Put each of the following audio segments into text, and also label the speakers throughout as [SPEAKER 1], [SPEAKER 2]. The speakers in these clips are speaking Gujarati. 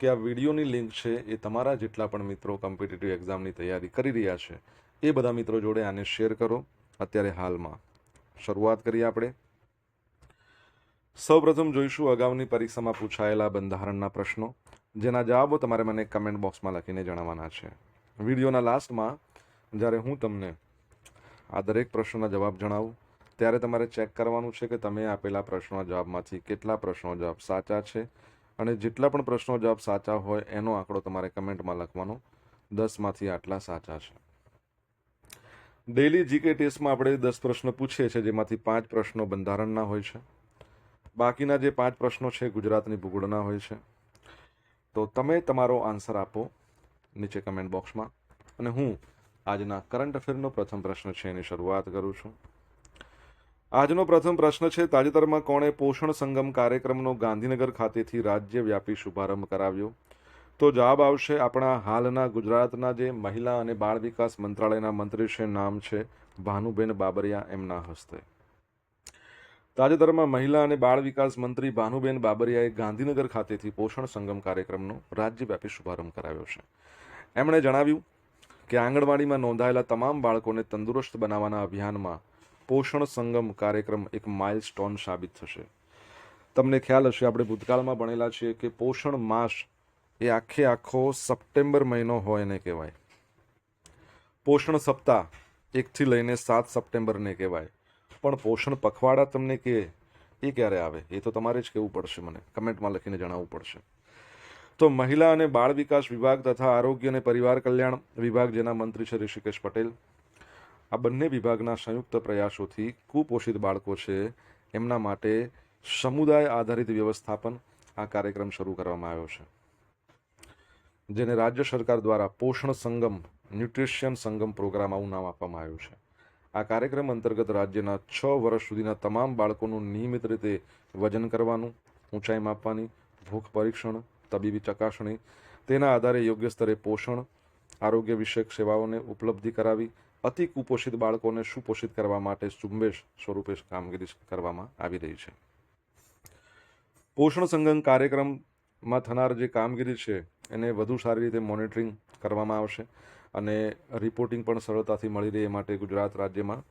[SPEAKER 1] કે આ વિડીયોની લિંક છે એ તમારા જેટલા પણ મિત્રો કોમ્પિટિટિવ એક્ઝામની તૈયારી કરી રહ્યા છે, એ બધા મિત્રો જોડે આને શેર કરો. અત્યારે હાલમાં શરૂઆત કરીએ આપણે. સૌપ્રથમ જોઈશું અગાઉની પરીક્ષામાં પૂછાયેલા બંધારણના પ્રશ્નો, જેના જવાબો તમારે મને કમેન્ટ બોક્સમાં લખીને જણાવવાના છે. વિડીયોના લાસ્ટમાં, જ્યારે હું તમને આ દરેક પ્રશ્નોના જવાબ જણાવું, ત્યારે તમારે ચેક કરવાનું છે કે તમે આપેલા પ્રશ્નોના જવાબમાંથી કેટલા પ્રશ્નો જવાબ સાચા છે અને જેટલા પણ પ્રશ્નો જવાબ સાચા હોય એનો આંકડો તમારે કમેન્ટમાં લખવાનો. દસમાંથી આટલા સાચા છે. ડેલી જીકે ટેસ્ટમાં આપણે દસ પ્રશ્નો પૂછીએ છીએ, જેમાંથી પાંચ પ્રશ્નો બંધારણના હોય છે. બાકીના જે પાંચ પ્રશ્નો છે, ગુજરાતની ભૂગોળના હોય છે. તો તમે તમારો આન્સર આપો નીચે કમેન્ટ બોક્સમાં. અને હું આજના કરંટ અફેરનો પ્રથમ પ્રશ્ન છે, એની શરૂઆત કરું છું. આજનો પ્રથમ પ્રશ્ન છે, તાજેતરમાં કોણે પોષણ સંગમ કાર્યક્રમનો ગાંધીનગર ખાતેથી રાજ્યવ્યાપી શુભારંભ કરાવ્યો? તો જવાબ આવશે આપણા હાલના ગુજરાતના જે મહિલા અને બાળ વિકાસ મંત્રાલયના મંત્રી છે, નામ છે ભાનુબેન બાબરિયા એમના હસ્તે. તાજેતરમાં મહિલા અને બાળ વિકાસ મંત્રી ભાનુબેન બાબરિયાએ ગાંધીનગર ખાતેથી પોષણ સંગમ કાર્યક્રમનો રાજ્યવ્યાપી શુભારંભ કરાવ્યો છે. એમણે જણાવ્યું કે આંગણવાડીમાં નોંધાયેલા તમામ બાળકોને તંદુરસ્ત બનાવવાના અભિયાનમાં પોષણ સંગમ કાર્યક્રમ એક માઇલસ્ટોન સાબિત થશે. તમને ખ્યાલ હશે, આપણે ભૂતકાળમાં ભણેલા છીએ કે પોષણ માસ એ આખે આખો સપ્ટેમ્બર મહિનો હોય એને કહેવાય. પોષણ સપ્તાહ એકથી લઈને સાત સપ્ટેમ્બરને કહેવાય. પણ પોષણ પખવાડા તમને કે એ ક્યારે આવે? એ તો તમારે જ કહેવું પડશે મને. કમેન્ટમાં લખીને જણાવવું પડશે. તો મહિલા અને બાળ વિકાસ વિભાગ તથા આરોગ્ય અને પરિવાર કલ્યાણ વિભાગ જેના મંત્રી છે ઋષિકેશ પટેલ આ બંને વિભાગના સંયુક્ત પ્રયાસોથી કુપોષિત બાળકો છે. એમના માટે સમુદાય આધારિત વ્યવસ્થાપન આ કાર્યક્રમ શરૂ કરવામાં આવ્યો છે. જેને રાજ્ય સરકાર દ્વારા પોષણ સંગમ ન્યુટ્રિશિયન સંગમ પ્રોગ્રામ આવું નામ આપવામાં આવ્યું છે. આ કાર્યક્રમ અંતર્ગત રાજ્યના છ વર્ષ સુધીના તમામ બાળકોનું નિયમિત રીતે વજન કરવાનું, ઊંચાઈ માપવાની, ભૂખ પરીક્ષણ, તબીબી ચકાસણી, તેના આધારે યોગ્ય સ્તરે પોષણ, આરોગ્ય વિષયક સેવાઓને ઉપલબ્ધિ કરાવી અતિ કુપોષિત બાળકોને સુપોષિત કરવા માટે ઝુંબેશ સ્વરૂપે કામગીરી કરવામાં આવી રહી છે. પોષણ સંગમ કાર્યક્રમમાં થનાર જે કામગીરી છે, એને વધુ સારી રીતે મોનિટરિંગ કરવામાં આવશે અને રિપોર્ટિંગ પણ સરળતાથી મળી રહે એ માટે ગુજરાત રાજ્યમાં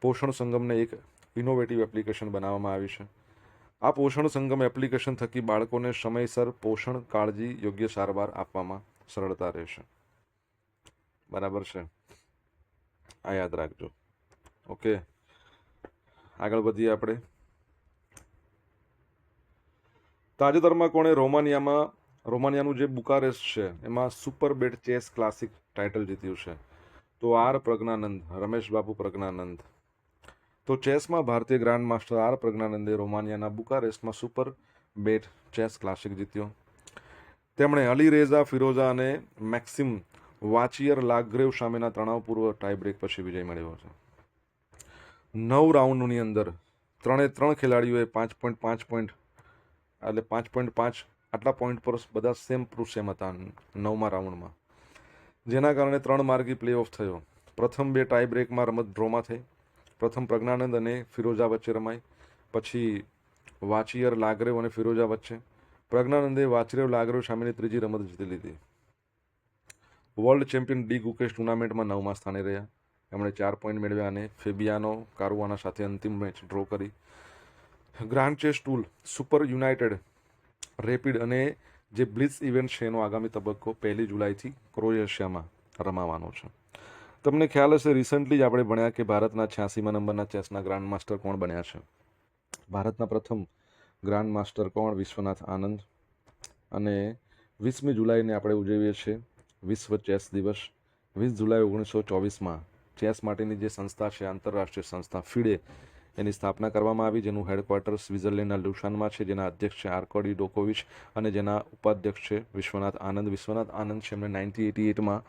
[SPEAKER 1] પોષણ સંગમને એક ઇનોવેટિવ એપ્લિકેશન બનાવવામાં આવી છે. આ પોષણ સંગમ એપ્લિકેશન થકી બાળકોને સમયસર પોષણ કાળજી યોગ્ય સારવાર આપવામાં સરળતા રહેશે. બરાબર છે. આ યાદ રાખજો. ઓકે આગળ વધીએ આપણે. તાજેતરમાં કોણે રોમાનિયામાં, રોમાનિયાનું જે બુકારેસ્ટ છે, એમાં સુપર બેટ ચેસ ક્લાસિક ટાઇટલ જીત્યું છે. તો આર પ્રજ્ઞાનંદ, રમેશ બાપુ પ્રજ્ઞાનંદ. તો ચેસમાં ભારતીય ગ્રાન્ડ માસ્ટર આર પ્રજ્ઞાનંદે રોમાનિયાના બુકારેસ્ટમાં સુપર બેટ ચેસ ક્લાસિક જીત્યો. તેમણે અલી રેઝા, ફિરોઝા અને મેક્સિમ વાચિયર લાગ્રેવ સામેના તણાવપૂર્વ ટાઈબ્રેક પછી વિજય મેળવ્યો છે. નવ રાઉન્ડની અંદર ત્રણે ત્રણ ખેલાડીઓએ પાંચ પોઈન્ટ પાંચ પોઈન્ટ એટલે પાંચ પોઈન્ટ પાંચ આટલા પોઈન્ટ પર બધા સેમ પ્રૂ સેમ હતા નવમા રાઉન્ડમાં જેના કારણે ત્રણ માર્ગી પ્લે ઓફ થયો. પ્રથમ બે ટાઈ બ્રેકમાં રમત ડ્રોમાં થઈ. પ્રથમ પ્રજ્ઞાનંદ અને ફિરોઝા વચ્ચે રમાઈ. પછી વાચિયર લાગરેવ અને ફિરોઝા વચ્ચે. પ્રજ્ઞાનંદે વાચરેવ લાગરેવ સામેની ત્રીજી રમત જીતી લીધી. વર્લ્ડ ચેમ્પિયન ડી ગુકેશ ટુર્નામેન્ટમાં નવમા સ્થાને રહ્યા. એમણે ચાર પોઈન્ટ મેળવ્યા અને ફેબિયાનો કારુઆના સાથે અંતિમ મેચ ડ્રો કરી. Grand Chess Tour Super United Rapid અને જે બ્લિટ્સ ઇવેન્ટ છે એનો આગામી તબક્કો પહેલી જુલાઈથી ક્રોએશિયામાં રમાવાનો છે. તમને ખ્યાલ હશે રિસન્ટલી જ આપણે ભણ્યા કે ભારતના છ્યાસીમાં નંબરના ચેસના ગ્રાન્ડ માસ્ટર કોણ બન્યા છે? ભારતના પ્રથમ ગ્રાન્ડ માસ્ટર કોણ? વિશ્વનાથ આનંદ. અને વીસમી જુલાઈને આપણે ઉજવીએ છીએ વિશ્વ ચેસ દિવસ વીસ જુલાઈ ઓગણીસો ચોવીસમાં ચેસ માટેની જે સંસ્થા છે, આંતરરાષ્ટ્રીય સંસ્થા ફિડે, એની સ્થાપના કરવામાં આવી, જેનું હેડક્વાર્ટર સ્વિટ્ઝરલેન્ડના લુસાનમાં છે, જેના અધ્યક્ષ છે આર્કોડી ડોકોવિચ અને જેના ઉપાધ્યક્ષ છે વિશ્વનાથ આનંદ. વિશ્વનાથ આનંદ છે એમને નાઇન્ટી એટી એટમાં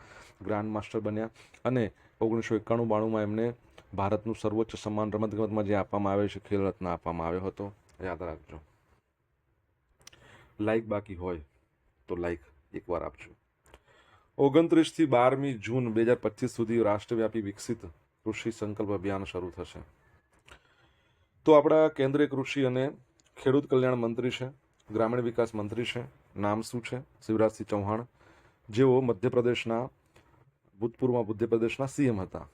[SPEAKER 1] ગ્રાન્ડ માસ્ટર બન્યા અને ઓગણીસો એકાણું બાણુંમાં એમને ભારતનું સર્વોચ્ચ સન્માન રમતગમતમાં જે આપવામાં આવે છે ખેલ રત્ન આપવામાં આવ્યો હતો. યાદ રાખજો. લાઈક બાકી હોય તો લાઈક એકવાર આપજો. ઓગણત્રીસથી બારમી જૂન બે હજાર પચીસ સુધી રાષ્ટ્રવ્યાપી વિકસિત કૃષિ સંકલ્પ અભિયાન શરૂ થશે. તો આપણા કેન્દ્રીય કૃષિ અને ખેડૂત કલ્યાણ મંત્રી છે, ગ્રામીણ વિકાસ મંત્રી છે, નામ શું છે? શિવરાજસિંહ ચૌહાણ. જેઓ મધ્યપ્રદેશના ભૂતપૂર્વ મધ્યપ્રદેશના સીએમ હતા.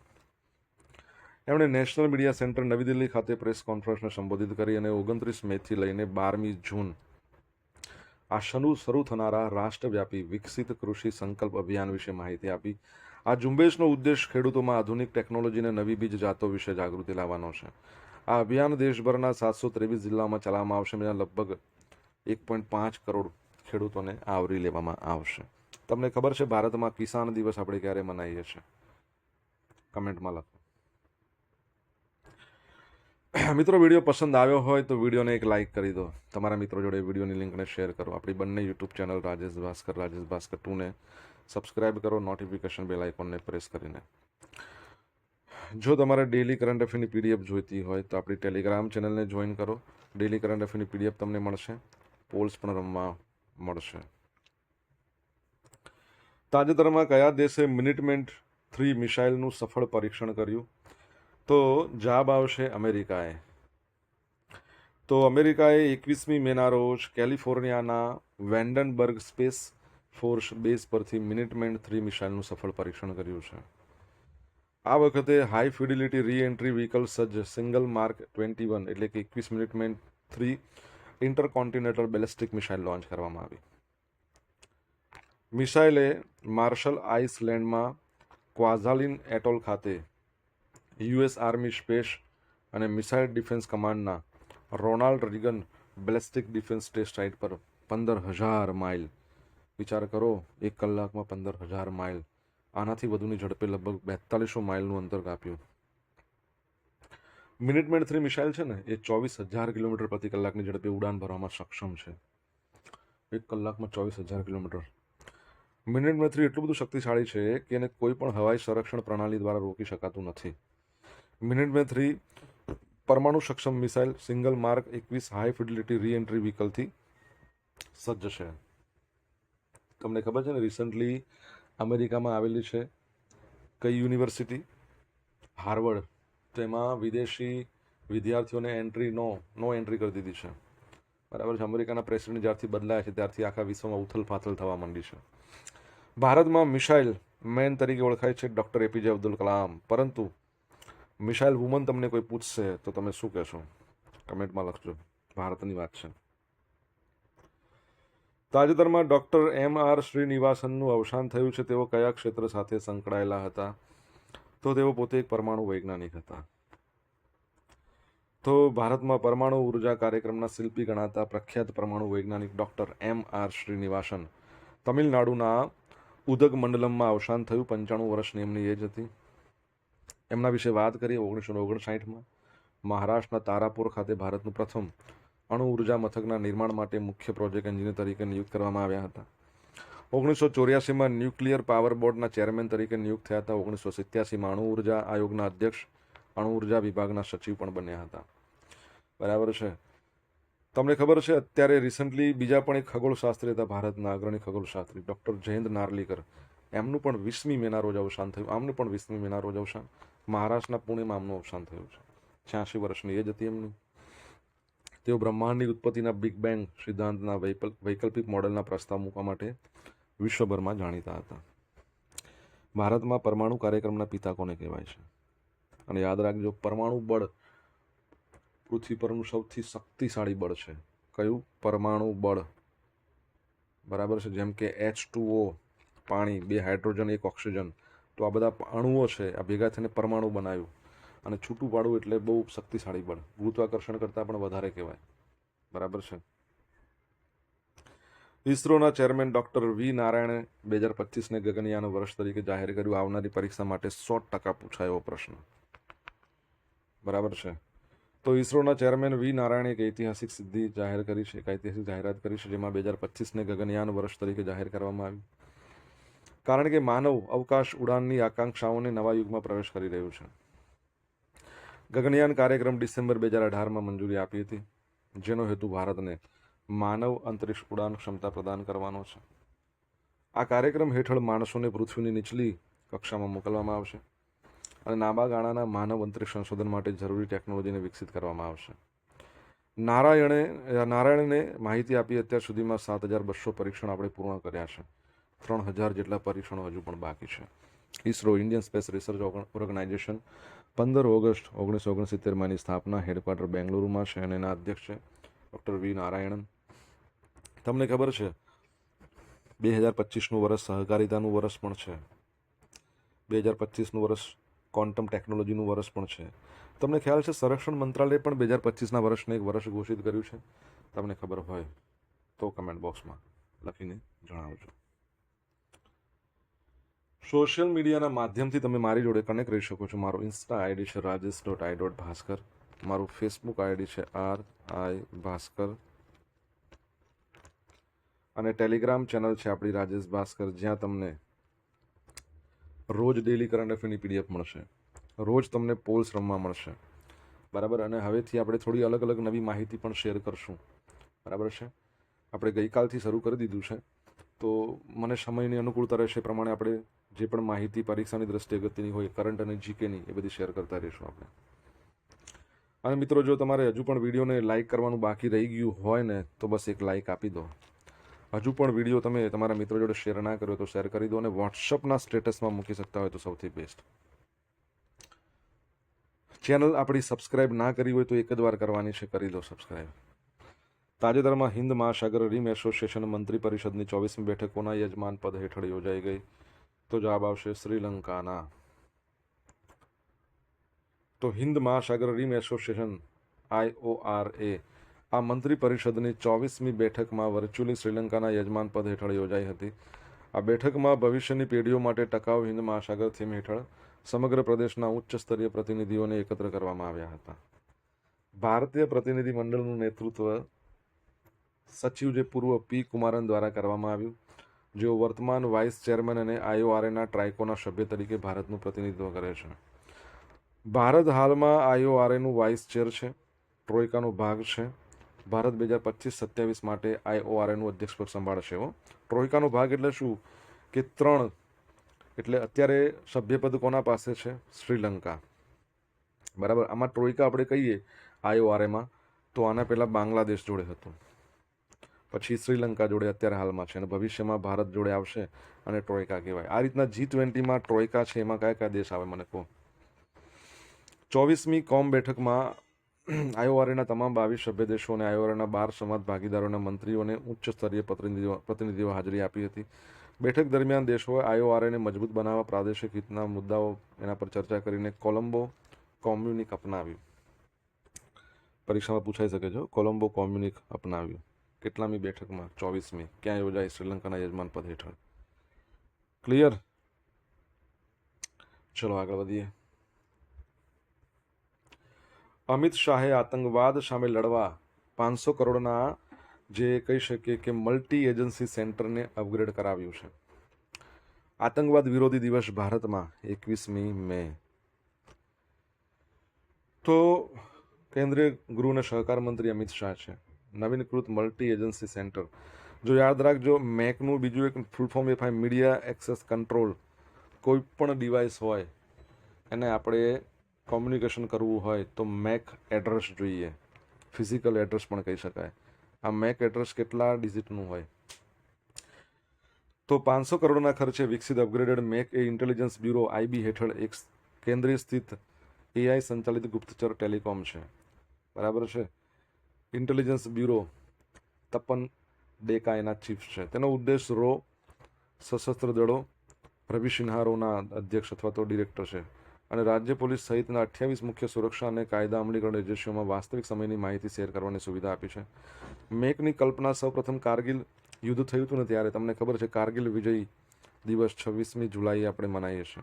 [SPEAKER 1] એમણે નેશનલ મીડિયા સેન્ટર નવી દિલ્હી ખાતે પ્રેસ કોન્ફરન્સને સંબોધિત કરી અને ઓગણત્રીસ મેથી લઈને બારમી જૂન આ શરૂ શરૂ થનારા રાષ્ટ્રવ્યાપી વિકસિત કૃષિ સંકલ્પ અભિયાન વિશે માહિતી આપી. આ ઝુંબેશનો ઉદ્દેશ ખેડૂતોમાં આધુનિક ટેકનોલોજીને નવી બીજ જાતો વિશે જાગૃતિ લાવવાનો છે. આ અભિયાન દેશભરના સાતસો ત્રેવીસ જિલ્લામાં ચલાવવામાં આવશે જ્યાં લગભગ એક પોઈન્ટ પાંચ કરોડ ખેડૂતોને આવરી લેવામાં આવશે. તમને ખબર છે, ભારતમાં કિસાન દિવસ આપણે ક્યારે મનાવીએ છીએ? કમેન્ટમાં લખો. મિત્રો, વીડિયો પસંદ આવ્યો હોય તો વિડીયોને એક લાઇક કરી દો. તમારા મિત્રો જોડે વિડીયોની લિંકને શેર કરો. આપણી બંને યુટ્યુબ ચેનલ રાજેશ ભાસ્કર રાજેશ ભાસ્કર ટુને સબસ્ક્રાઇબ કરો નોટિફિકેશન બેલ આઇકોનને પ્રેસ કરીને. જો તમારે ડેલી કરંટ અફેરની પીડીએફ જોઈતી હોય તો આપણી ટેલિગ્રામ ચેનલને જોઈન કરો. ડેલી કરંટ અફેરની પીડીએફ તમને મળશે. પોલ્સ પણ રમવા મળશે. તાજેતરમાં કયા દેશે મિનિટમેન્ટ થ્રી મિસાઇલનું સફળ પરીક્ષણ કર્યું? તો જવાબ આવશે અમેરિકાએ. તો અમેરિકાએ એકવીસમી મેના રોજ કેલિફોર્નિયાના વેન્ડનબર્ગ સ્પેસ ફોર્સ બેઝ પરથી મિનિટમેન થ્રી મિસાઇલનું સફળ પરીક્ષણ કર્યું છે. આ વખતે હાઈ ફિડિલિટી રી એન્ટ્રી વ્હીકલ સજ્જ સિંગલ માર્ક ટ્વેન્ટી વન એટલે કે એકવીસ Minuteman three intercontinental ballistic missile launch કરવામાં આવી. મિસાઇલે માર્શલ આઇસલેન્ડમાં ક્વાઝાલિન એટોલ ખાતે યુએસ આર્મી સ્પેસ અને મિસાઇલ ડિફેન્સ કમાન્ડના Ronald Reagan ballistic defence test site પર પંદર હજાર માઇલ. વિચાર કરો, એક કલાકમાં પંદર હજાર માઇલ. આનાથી વધુની ઝડપે લગભગ બેતાલીસો માઇલનું અંતર કાપ્યું. મિનિટમેન થ્રી મિસાઇલ છે ને, એ ચોવીસ હજાર કિલોમીટર પ્રતિ કલાકની ઝડપે ઉડાન ભરવામાં સક્ષમ છે. એક કલાકમાં ચોવીસ હજાર કિલોમીટર. મિનિટમેન થ્રી એટલું બધું શક્તિશાળી છે કે એને કોઈ પણ હવાઈ સંરક્ષણ પ્રણાલી દ્વારા રોકી શકાતું નથી. મિનિટમેન થ્રી પરમાણુ સક્ષમ મિસાઇલ સિંગલ માર્ક એકવીસ હાઈ ફિડિલિટી રી એન્ટ્રી વ્હીકલથી સજ્જ છે તમને ખબર છે ને રિસન્ટલી અમેરિકામાં આવેલી છે કઈ યુનિવર્સિટી હાર્વર્ડ તેમાં વિદેશી વિદ્યાર્થીઓને એન્ટ્રી નો નો એન્ટ્રી કરી દીધી છે. બરાબર છે, અમેરિકાના પ્રેસિડેન્ટ જ્યારથી બદલાયા છે, ત્યારથી આખા વિશ્વમાં ઉથલફાથલ થવા માંડી છે. ભારતમાં મિસાઇલ મેન તરીકે ઓળખાય છે ડૉક્ટર એપીજે અબ્દુલ કલામ પરંતુ મિસાઇલ વુમન તમને કોઈ પૂછશે તો તમે શું કહેશો? કમેન્ટમાં લખજો. ભારતની વાત છે. તાજેતરમાં ડૉક્ટર એમ આર શ્રીનિવાસનનું અવસાન થયું છે. તેઓ કયા ક્ષેત્ર સાથે સંકળાયેલા હતા? તો તેઓ પોતે એક પરમાણુ વૈજ્ઞાનિક હતા. તો ભારતમાં પરમાણુ ઊર્જા કાર્યક્રમના શિલ્પી ગણાતા પ્રખ્યાત પરમાણુ વૈજ્ઞાનિક ડૉક્ટર એમ આર શ્રીનિવાસન. તમિલનાડુના ઉદગ મંડલમમાં અવસાન થયું. પંચાણું વર્ષની એમની એજ હતી. એમના વિશે વાત કરીએ ઓગણીસો ઓગણસાઠમાં. મહારાષ્ટ્રના તારાપુર ખાતે ભારતનું પ્રથમ અણુ ઊર્જા મથકના નિર્માણ માટે મુખ્ય પ્રોજેક્ટ એન્જિનિયર તરીકે નિયુક્ત કરવામાં આવ્યા હતા. ઓગણીસો ચોર્યાસીમાં ન્યુક્લિયર પાવર બોર્ડના ચેરમેન તરીકે નિયુક્ત થયા હતા. ઓગણીસો સિત્યાસીમાં અણુ ઊર્જા આયોગના અધ્યક્ષ અણુ ઊર્જા વિભાગના સચિવ પણ બન્યા હતા. બરાબર છે. તમને ખબર છે, અત્યારે રિસન્ટલી બીજા પણ એક ખગોળશાસ્ત્રી હતા, ભારતના અગ્રણી ખગોળશાસ્ત્રી, ડૉક્ટર જયંત નાર્લીકર. એમનું પણ વીસમી મેના રોજ અવસાન થયું. આમનું પણ વીસમી મેના રોજ અવસાન. મહારાષ્ટ્રના પુણેમાં આમનું અવસાન થયું છે. છ્યાસી વર્ષની એજ હતી એમની. તેઓ બ્રહ્માંડની ઉત્પત્તિના બિગ બેંગ સિદ્ધાંતના વૈકલ- વૈકલ્પિક મોડેલના પ્રસ્તાવ મૂકવા માટે વિશ્વભરમાં જાણીતા હતા. ભારતમાં પરમાણુ કાર્યક્રમના પિતા કોને કહેવાય છે? અને યાદ રાખજો, પરમાણુ બળ પૃથ્વી પરનું સૌથી શક્તિશાળી બળ છે. કયું? પરમાણુ બળ. બરાબર છે? જેમ કે એચ ટુ ઓ પાણી, બે હાઇડ્રોજન, એક ઓક્સિજન. તો આ બધા અણુઓ છે, આ ભેગા થઈને પરમાણુ બનાવ્યું. અને છૂટું પાડવું એટલે બહુ શક્તિશાળી બળ ગુરુત્વાકર્ષણ કરતાં પણ વધારે કહેવાય. બરાબર છે? ઇસરોના ચેરમેન ડૉક્ટર વી નારાયણે બે હજાર પચીસને ગગનયાન વર્ષ તરીકે જાહેર કર્યું. આવનારી પરીક્ષા માટે સો ટકા પૂછાયો પ્રશ્ન. બરાબર છે? તો ઇસરોના ચેરમેન વી નારાયણે એક ઐતિહાસિક સિદ્ધિ જાહેર કરી છે, એક ઐતિહાસિક જાહેરાત કરી છે, જેમાં બે હજાર પચીસને ગગનયાન વર્ષ તરીકે જાહેર કરવામાં આવ્યું. કારણ કે માનવ અવકાશ ઉડાનની આકાંક્ષાઓને નવા યુગમાં પ્રવેશ કરી રહ્યું છે. ગગનયાન કાર્યક્રમ ડિસેમ્બર બે હજાર અઢારમાં મંજૂરી આપી હતી, જેનો હેતુ ભારતને માનવ અંતરિક્ષ ઉડાન ક્ષમતા પ્રદાન કરવાનો છે. આ કાર્યક્રમ હેઠળ માણસોને પૃથ્વીની નીચલી કક્ષામાં મોકલવામાં આવશે અને લાંબા ગાળાના માનવ અંતરિક્ષ સંશોધન માટે જરૂરી ટેકનોલોજીને વિકસિત કરવામાં આવશે. નારાયણે, નારાયણને માહિતી આપી અત્યાર સુધીમાં સાત હજાર બસો પરીક્ષણ આપણે પૂર્ણ કર્યા છે. ત્રણ હજાર જેટલા પરીક્ષણો હજુ પણ બાકી છે. ISRO Indian space research organisation પંદર ઓગસ્ટ ઓગણીસો ઓગણસિત્તેરમાં એની સ્થાપના હેડક્વાર્ટર બેંગલુરુમાં છે અને એના અધ્યક્ષ છે ડૉક્ટર વી નારાયણન. તમને ખબર છે, બે હજાર પચીસનું વર્ષ સહકારિતાનું વર્ષ પણ છે. બે હજાર પચીસનું વર્ષ ક્વોન્ટમ ટેકનોલોજીનું વર્ષ પણ છે. તમને ખ્યાલ છે, સંરક્ષણ મંત્રાલયે પણ બે હજાર પચીસના વર્ષને એક વર્ષ ઘોષિત કર્યું છે? તમને ખબર હોય તો કમેન્ટ બોક્સમાં લખીને જણાવજો. સોશિયલ મીડિયાના માધ્યમથી તમે મારી જોડે કનેક્ટ રહી શકો છો. મારો ઇન્સ્ટા આઈડી છે Rajesh dot I dot Bhaskar. મારું ફેસબુક આઈડી છે આર આઈ ભાસ્કર. અને ટેલિગ્રામ ચેનલ છે આપણી રાજેશ ભાસ્કર. જ્યાં તમને રોજ ડેલી કરંટ અફેરની પીડીએફ મળશે. રોજ તમને પોલ્સ રમવા મળશે. બરાબર? અને હવેથી આપણે થોડી અલગ અલગ નવી માહિતી પણ શેર કરશું. બરાબર છે? આપણે ગઈકાલથી શરૂ કરી દીધું છે. તો મને સમયની અનુકૂળતા રહેશે પ્રમાણે આપણે જે પણ માહિતી પરીક્ષાની દ્રષ્ટિએ અગત્યની હોય, કરંટ અને જીકેની એ બધી શેર કરતા રહીશું આપણે. અને મિત્રો, જો તમારે હજુ પણ વિડીયોને લાઇક કરવાનું બાકી રહી ગયું હોય ને, તો બસ એક લાઇક આપી દો. હજુ પણ વીડિયો તમે તમારા મિત્રો જોડે શેર ના કર્યો તો શેર કરી દો અને વોટ્સઅપના સ્ટેટસમાં મૂકી શકતા હોય તો સૌથી બેસ્ટ ચેનલ આપણી સબસ્ક્રાઇબ ના કરી હોય તો એક જ વાર કરવાની છે, કરી દો સબસ્ક્રાઇબ તાજેતરમાં હિન્દ મહાસાગર રીમ એસોસિએશન મંત્રી પરિષદની ચોવીસમી બેઠક કોના યજમાન પદ હેઠળ યોજાઈ ગઈ. તો જવાબ આવશે શ્રીલંકાના. તો હિન્દ મહાસાગર રીમ એસોસિએશન આઈઓઆરએ આ મંત્રી પરિષદની ચોવીસમી બેઠકમાં વર્ચ્યુઅલી શ્રીલંકાના યજમાન પદ હેઠળ યોજાઈ હતી. આ બેઠકમાં ભવિષ્યની પેઢીઓ માટે ટકાઉ હિન્દ મહાસાગર થીમ હેઠળ સમગ્ર પ્રદેશના ઉચ્ચ સ્તરીય પ્રતિનિધિઓને એકત્ર કરવામાં આવ્યા હતા. ભારતીય પ્રતિનિધિ મંડળનું નેતૃત્વ સચિવ જે પૂર્વ પી કુમારન દ્વારા કરવામાં આવ્યું. જેઓ વર્તમાન વાઇસ ચેરમેન અને આઈઓઆરએના ટ્રાઇકોના સભ્ય તરીકે ભારતનું પ્રતિનિધિત્વ કરે છે. ભારત હાલમાં આઈઓઆરએનું વાઇસ ચેર છે ટ્રોયકાનો ભાગ છે. ભારત બે હજાર પચીસ સત્યાવીસ માટે આઈઓઆરએનું અધ્યક્ષપદ સંભાળશે હો. ટ્રોઇકાનો ભાગ એટલે શું? કે ત્રણ, એટલે અત્યારે સભ્યપદ કોના પાસે છે? શ્રીલંકા. બરાબર? આમાં ટ્રોઇકા આપણે કહીએ આઈઓઆરએમાં તો આના પહેલાં બાંગ્લાદેશ જોડે હતું. પછી શ્રીલંકા જોડે અત્યારે હાલમાં છે અને ભવિષ્યમાં ભારત જોડે આવશે અને ટ્રોયકા કહેવાય. આ રીતના જી ટ્વેન્ટીમાં ટ્રોયકા છે, એમાં કયા કયા દેશ આવે મને કહો? ચોવીસમી કોમ બેઠકમાં આઈઓઆરએના તમામ બાવીસ સભ્ય દેશો અને આઈઓઆરએના બાર સમાજ ભાગીદારોના મંત્રીઓને ઉચ્ચ સ્તરીય પ્રતિનિધિઓ પ્રતિનિધિઓ હાજરી આપી હતી. બેઠક દરમિયાન દેશોએ આઈઓઆરએને મજબૂત બનાવવા પ્રાદેશિક હિતના મુદ્દાઓ એના પર ચર્ચા કરીને કોલંબો કોમ્યુનિક અપનાવ્યું. પરીક્ષામાં પૂછાઈ શકે છે કોલંબો કોમ્યુનિક અપનાવ્યું. કેટલામી બેઠકમાં? ચોવીસમી. ક્યાં યોજાઈ શ્રીલંકાના યજમાન પદ હેઠળ? ક્લિયર ચલો આગળ વધીએ. અમિત શાહે આતંકવાદ સામે લડવા પાંચસો કરોડના જે કહી શકીએ કે મલ્ટી એજન્સી સેન્ટરને અપગ્રેડ કરાવ્યું છે. આતંકવાદ વિરોધી દિવસ ભારતમાં એકવીસમી મે. તો કેન્દ્રીય ગૃહ અને સહકાર મંત્રી અમિત શાહ છે. નવીનકૃત મલ્ટી એજન્સી સેન્ટર જો યાદ રાખજો મેકનું બીજું એક ફૂલ ફોર્મ એ થાય મીડિયા એક્સેસ કંટ્રોલ કોઈ પણ ડિવાઇસ હોય, એને આપણે કોમ્યુનિકેશન કરવું હોય, તો મેક એડ્રેસ જોઈએ. ફિઝિકલ એડ્રેસ પણ કહી શકાય. આ મેક એડ્રેસ કેટલા ડિજિટનું હોય? તો પાંચસો કરોડના ખર્ચે વિકસિત upgraded MAC A intelligence bureau IB હેઠળ એક કેન્દ્રીય સ્થિત એઆઈ સંચાલિત ગુપ્તચર ટેલિકોમ છે. બરાબર છે? ઇન્ટેલિજન્સ બ્યુરો તપન ડેકા એના ચીફ છે. તેનો ઉદ્દેશ રો સશસ્ત્ર દળો, રવિ સિન્હારોના અધ્યક્ષ અથવા તો ડિરેક્ટર છે. અને રાજ્ય પોલીસ સહિતના અઠ્યાવીસ મુખ્ય સુરક્ષા અને કાયદા અમલીકરણ એજન્સીઓમાં વાસ્તવિક સમયની માહિતી શેર કરવાની સુવિધા આપી છે. મેકની કલ્પના સૌપ્રથમ કારગિલ યુદ્ધ થયું હતું ને ત્યારે તમને ખબર છે, કારગિલ વિજય દિવસ છવ્વીસમી જુલાઈ આપણે મનાવીએ છીએ.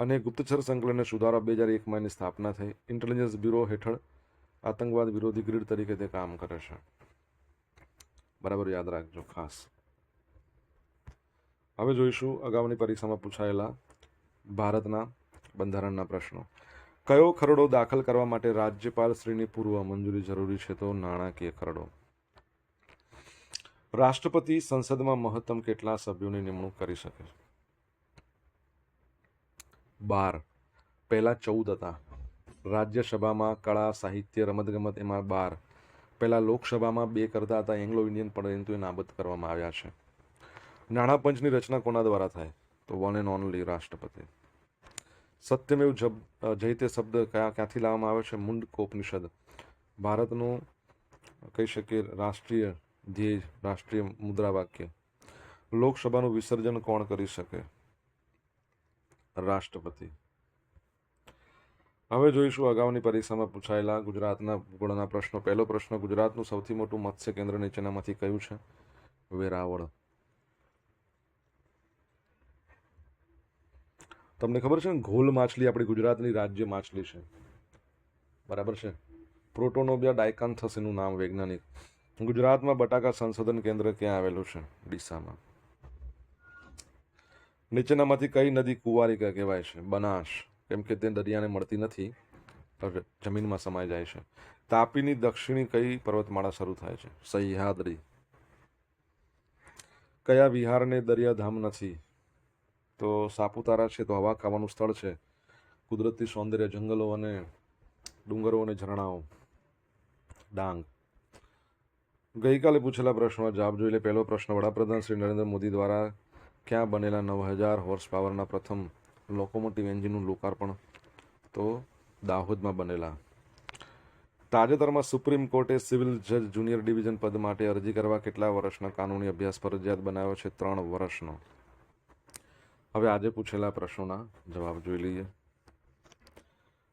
[SPEAKER 1] અને ગુપ્તચર સંકલનને સુધારા બે હજાર એકમાં એની સ્થાપના થઈ. ઇન્ટેલિજન્સ બ્યુરો હેઠળ આતંકવાદ વિરોધી ગ્રીડ તરીકે તે કામ કરે છે. બરાબર યાદ રાખજો ખાસ. હવે જોઈશું અગાઉની પરીક્ષામાં પૂછાયેલા ભારતના બંધારણના પ્રશ્નો. કયો ખરડો દાખલ કરવા માટે રાજ્યપાલ શ્રીની પૂર્વ મંજૂરી જરૂરી છે તો નાણાકીય ખરડો. રાષ્ટ્રપતિ સંસદમાં મહત્તમ કેટલા સભ્યોની નિમણૂક કરી શકે? છે બાર. પહેલા ચૌદ હતા. રાજ્યસભામાં કળા, સાહિત્ય, રમતગમત એમાં બાર. પહેલાં લોકસભામાં બે કરતા હતા એંગ્લો ઇન્ડિયન પરંતુ એ નાબદ કરવામાં આવ્યા છે. નાણાં પંચની રચના કોના દ્વારા થાય? તો વન એન્ડ ઓનલી રાષ્ટ્રપતિ. સત્યમેવ જબ જય તે શબ્દ કયા, ક્યાંથી લાવવામાં આવે છે? મુંડકોપનિષદ. ભારતનું, કહી શકીએ, રાષ્ટ્રીય ધ્યેય, રાષ્ટ્રીય મુદ્રાવાક્ય. લોકસભાનું વિસર્જન કોણ કરી શકે? રાષ્ટ્રપતિ. હવે જોઈશું અગાઉની પરીક્ષામાં પૂછાયેલા ગુજરાતના ભૂગોળના પ્રશ્નો. પહેલો પ્રશ્ન, ગુજરાતનું સૌથી મોટું મત્સ્ય કેન્દ્ર નીચેનામાંથી કયું છે? વેરાવળ તમને ખબર છે ને, ઘોલ માછલી આપણી ગુજરાતની રાજ્ય માછલી છે. બરાબર છે? પ્રોટોનોબિયા ડાયકાન્થસ એનું નામ વૈજ્ઞાનિક. ગુજરાતમાં બટાકા સંશોધન કેન્દ્ર ક્યાં આવેલું છે? ડીસામાં. નીચેનામાંથી કઈ નદી કુંવારિકા કહેવાય છે? બનાસ. કેમ કે તે દરિયાને મળતી નથી જમીનમાં સમાઈ જાય છે. તાપીની દક્ષિણી કઈ પર્વતમાળા શરૂ થાય છે? સહ્યાદ્રી. કયા વિહારને દરિયાધામ નથી? તો સાપુતારા છે, તો હવા ખાવાનું સ્થળ છે. કુદરતી સૌંદર્ય, જંગલો અને ડુંગરો અને ઝરણાઓ. ડાંગ. ગઈકાલે પૂછેલા પ્રશ્નનો જવાબ જોઈ લે. પહેલો પ્રશ્ન, વડાપ્રધાન શ્રી નરેન્દ્ર મોદી દ્વારા ક્યાં બનેલા નવ હજાર હોર્સ પાવરના પ્રથમ લોકોમોટિવ એન્જિનનું લોકાર્પણ તો દાહોદમાં બનેલા. તાજેતરમાં સુપ્રીમ કોર્ટે સિવિલ જજ જુનિયર ડિવિઝન પદ માટે અરજી કરવા કેટલા વર્ષના કાનૂની અભ્યાસ ફરજિયાત બનાવ્યો છે ત્રણ વર્ષનો? હવે આજે પૂછેલા પ્રશ્નોના જવાબ જોઈ લઈએ.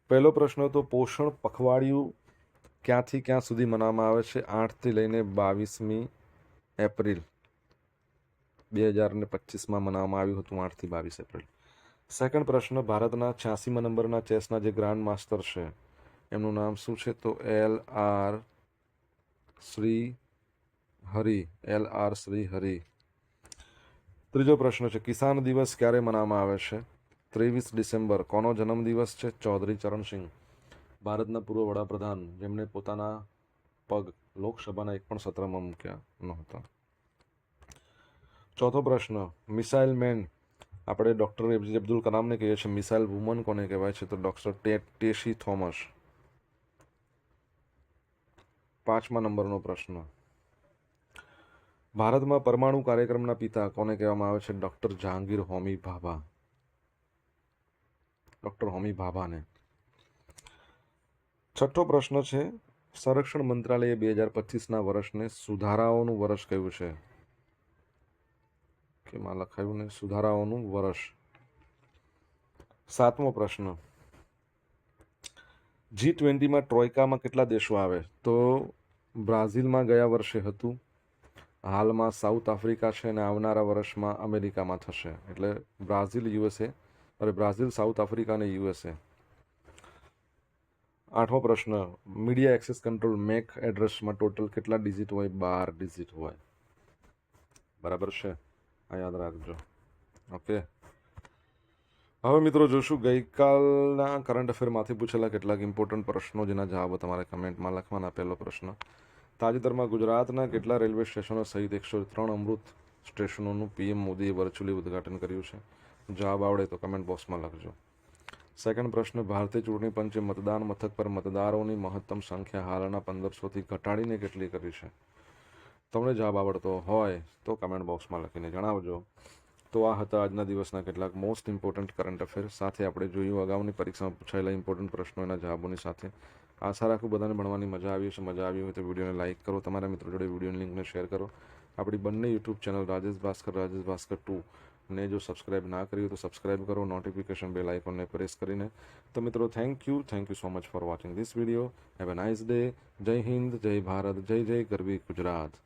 [SPEAKER 1] પહેલો પ્રશ્ન તો પોષણ પખવાડિયું ક્યાંથી ક્યાં સુધી મનાવવામાં આવે છે? આઠથી લઈને બાવીસમી એપ્રિલ બે હજાર ને પચીસમાં મનાવવામાં આવ્યું હતું, આઠથી બાવીસ એપ્રિલ. સેકન્ડ પ્રશ્ન, ભારતના છ્યાસીમાં નંબરના ચેસના જે ગ્રાન્ડ માસ્ટર છે, એમનું નામ શું છે? તો L R Shri Hari, L R Shri Hari. ત્રીજો પ્રશ્ન છે, કિસાન દિવસ ક્યારે મનાવવામાં આવે છે? ત્રેવીસ ડિસેમ્બર, કોનો જન્મદિવસ છે? ચૌધરી ચરણસિંહ ભારતના પૂર્વ વડાપ્રધાન, જેમણે પોતાના પગ લોકસભાના એક પણ સત્રમાં મૂક્યા નહોતા. ચોથો પ્રશ્ન, મિસાઇલ મેન આપણે ડૉક્ટર એપીજે અબ્દુલ કલામને કહીએ છીએ, મિસાઇલ વુમન કોને કહેવાય છે, તો ડૉક્ટર ટે, ટેશી થોમસ. પાંચમા નંબરનો પ્રશ્ન. ભારતમાં પરમાણુ કાર્યક્રમના પિતા કોને કહેવામાં આવે છે? ડૉક્ટર જહાંગીર હોમી ભાભા. ડૉક્ટર હોમી ભાભાને. છઠ્ઠો પ્રશ્ન છે, સંરક્ષણ મંત્રાલયે બે હજાર પચીસના વર્ષને સુધારાઓનું વર્ષ કહ્યું છે? કેમાં લખાયું ને સુધારાઓનું વર્ષ સાતમો પ્રશ્ન. જી ટ્વેન્ટીમાં ટ્રોયકામાં કેટલા દેશો આવે? તો બ્રાઝિલમાં ગયા વર્ષે હતું. હાલમાં સાઉથ આફ્રિકા છે અને આવનારા વર્ષમાં અમેરિકામાં થશે. એટલે બ્રાઝિલ યુએસએ અરે બ્રાઝિલ, સાઉથ આફ્રિકા અને યુએસએ આઠમો પ્રશ્ન. મીડિયા એક્સેસ કંટ્રોલ મેક એડ્રેસમાં ટોટલ કેટલા ડિજિટ હોય? બાર ડિજિટ હોય. બરાબર છે? આ યાદ રાખજો. ઓકે હવે મિત્રો જોશું, ગઈકાલના કરંટ અફેરમાંથી પૂછેલા કેટલાક ઇમ્પોર્ટન્ટ પ્રશ્નો, જેના જવાબો તમારે કમેન્ટમાં લખવાના, પહેલો પ્રશ્ન. તાજેતરમાં ગુજરાતના કેટલા રેલવે સ્ટેશનો સહિત એકસો ત્રણ અમૃત સ્ટેશનોનું પીએમ મોદીએ વર્ચ્યુઅલી ઉદ્ઘાટન કર્યું છે? જવાબ આવડે તો કમેન્ટ બોક્સમાં લખજો. સેકન્ડ પ્રશ્ન, ભારતીય ચૂંટણી પંચે મતદાન મથક પર મતદારોની મહત્તમ સંખ્યા હાલના પંદરસોથી ઘટાડીને કેટલી કરી છે? તમને જવાબ આવડતો હોય તો કમેન્ટ બોક્સમાં લખીને જણાવજો. તો આ હતા આજના દિવસના કેટલાક મોસ્ટ ઇમ્પોર્ટન્ટ કરંટ અફેર સાથે આપણે જોયું અગાઉની પરીક્ષામાં પૂછાયેલા ઇમ્પોર્ટન્ટ પ્રશ્નો એના જવાબોની સાથે. આશા રાખું બધાને ભણવાની મજા આવી હશે. મજા આવી હોય તો વિડીયોને લાઇક કરો. તમારા મિત્રો જોડે વિડીયોની લિંકને શેર કરો. આપણી બંને YouTube channel Rajesh Bhaskar Rajesh Bhaskar two ને જો સબસ્ક્રાઇબ ના કરી તો સબસ્ક્રાઇબ કરો. નોટિફિકેશન બેલ આઇકોનને પ્રેસ કરીને. તો મિત્રો thank you thank you so much for watching this video have a nice day જય હિન્દ જય ભારત જય જય ગરવી ગુજરાત